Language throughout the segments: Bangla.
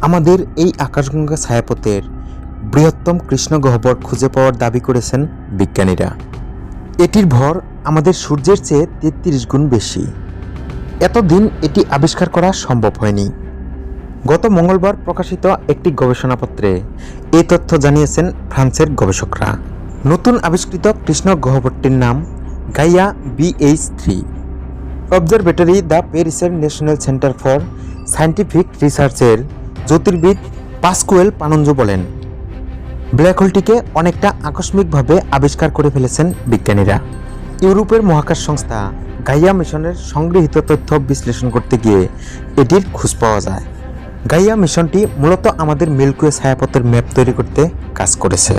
আমাদের এই আকাশগঙ্গা ছায়াপথের বৃহত্তম কৃষ্ণ গহ্বর খুঁজে পাওয়ার দাবি করেছেন বিজ্ঞানীরা। এটির ভর আমাদের সূর্যের চেয়ে তেত্রিশ গুণ বেশি। এতদিন এটি আবিষ্কার করা সম্ভব হয়নি। গত মঙ্গলবার প্রকাশিত একটি গবেষণাপত্রে এই তথ্য জানিয়েছেন ফ্রান্সের গবেষকরা। নতুন আবিষ্কৃত কৃষ্ণ গহ্বরটির নাম Gaia BH three. Observatory the প্যারিসের ন্যাশনাল সেন্টার ফর সায়েন্টিফিক রিসার্চের জ্যোতির্বিদ পাসকুয়েল পানঞ্জ বলেন, ব্ল্যাক হোলটিকে অনেকটা আকস্মিকভাবে আবিষ্কার করে ফেলেছেন বিজ্ঞানীরা। ইউরোপের মহাকাশ সংস্থা গাইয়া মিশনের সংগৃহীত তথ্য বিশ্লেষণ করতে গিয়ে এটির খোঁজ পাওয়া যায়। গাইয়া মিশনটি মূলত আমাদের মিল্কওয়ে ছায়াপথের ম্যাপ তৈরি করতে কাজ করেছে।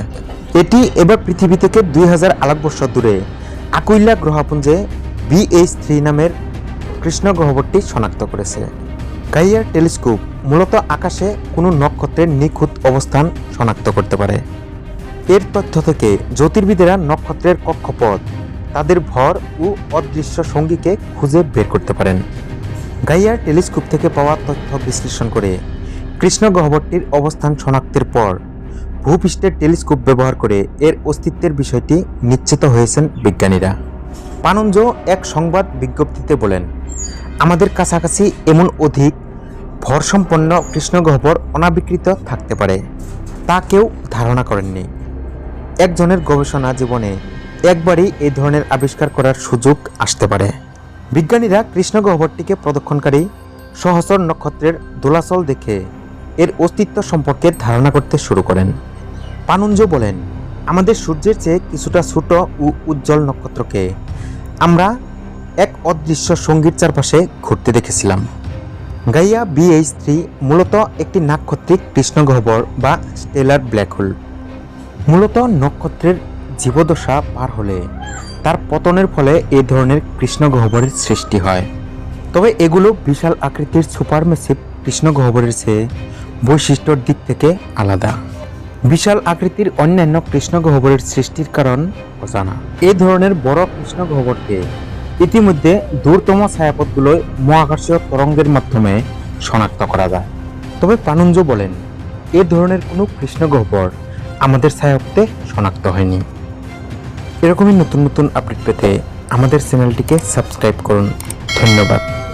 এটি এবার পৃথিবী থেকে দুই হাজার আলোকবর্ষ দূরে আকুইল্লা গ্রহপুঞ্জে বিএইচ থ্রি নামের কৃষ্ণ গহ্বরটি শনাক্ত করেছে। গাইয়ার টেলিস্কোপ মূলত আকাশে কোনো নক্ষত্রের নিখুঁত অবস্থান শনাক্ত করতে পারে। এর তথ্য থেকে জ্যোতির্বিদেরা নক্ষত্রের কক্ষপথ, তাদের ভর ও অদৃশ্য সঙ্গীকে খুঁজে বের করতে পারেন। গাইয়ার টেলিস্কোপ থেকে পাওয়া তথ্য বিশ্লেষণ করে কৃষ্ণ গহ্বরটির অবস্থান শনাক্তের পর ভূপৃষ্ঠের টেলিস্কোপ ব্যবহার করে এর অস্তিত্বের বিষয়টি নিশ্চিত হয়েছেন বিজ্ঞানীরা। পানঞ্জ এক সংবাদ বিজ্ঞপ্তিতে বলেন, আমাদের কাছাকাছি এমন অধিক ভরসম্পন্ন কৃষ্ণগহ্বর অনাবিকৃত থাকতে পারে, তা কেউ ধারণা করেননি। একজনের গবেষণা জীবনে একবারই এই ধরনের আবিষ্কার করার সুযোগ আসতে পারে। বিজ্ঞানীরা কৃষ্ণগহ্বরটিকে প্রদক্ষণকারী সহস্র নক্ষত্রের দোলাচল দেখে এর অস্তিত্ব সম্পর্কে ধারণা করতে শুরু করেন। পানুঞ্জ বলেন, আমাদের সূর্যের চেয়ে কিছুটা ছোট ও উজ্জ্বল নক্ষত্রকে আমরা এক অদৃশ্য সঙ্গীর চারপাশে ঘুরতে দেখেছিলাম। গাইয়া বিএইচ থ্রি মূলত একটি নাক্ষত্রিক কৃষ্ণগহ্বর বা স্টেলার ব্ল্যাক হোল। মূলত নক্ষত্রের জীবদশা পার হলে তার পতনের ফলে এই ধরনের কৃষ্ণগহ্বরের সৃষ্টি হয়। তবে এগুলো বিশাল আকৃতির সুপারমেসিভ কৃষ্ণগহ্বরের চেয়ে বৈশিষ্ট্যর দিক থেকে আলাদা। বিশাল আকৃতির অন্যান্য কৃষ্ণগহ্বরের সৃষ্টির কারণ অজানা। এই ধরনের বড় কৃষ্ণগহ্বরকে ইতিমধ্যে দূরতম ছায়াপথগুলোয় মহাকাশীয় তরঙ্গের মাধ্যমে শনাক্ত করা যায়। তবে প্রাণঞ্জ বলেন, এ ধরনের কোনো কৃষ্ণগহ্বর আমাদের ছায়াপথে শনাক্ত হয়নি। এরকমই নতুন নতুন আপডেট পেতে আমাদের চ্যানেলটিকে সাবস্ক্রাইব করুন। ধন্যবাদ।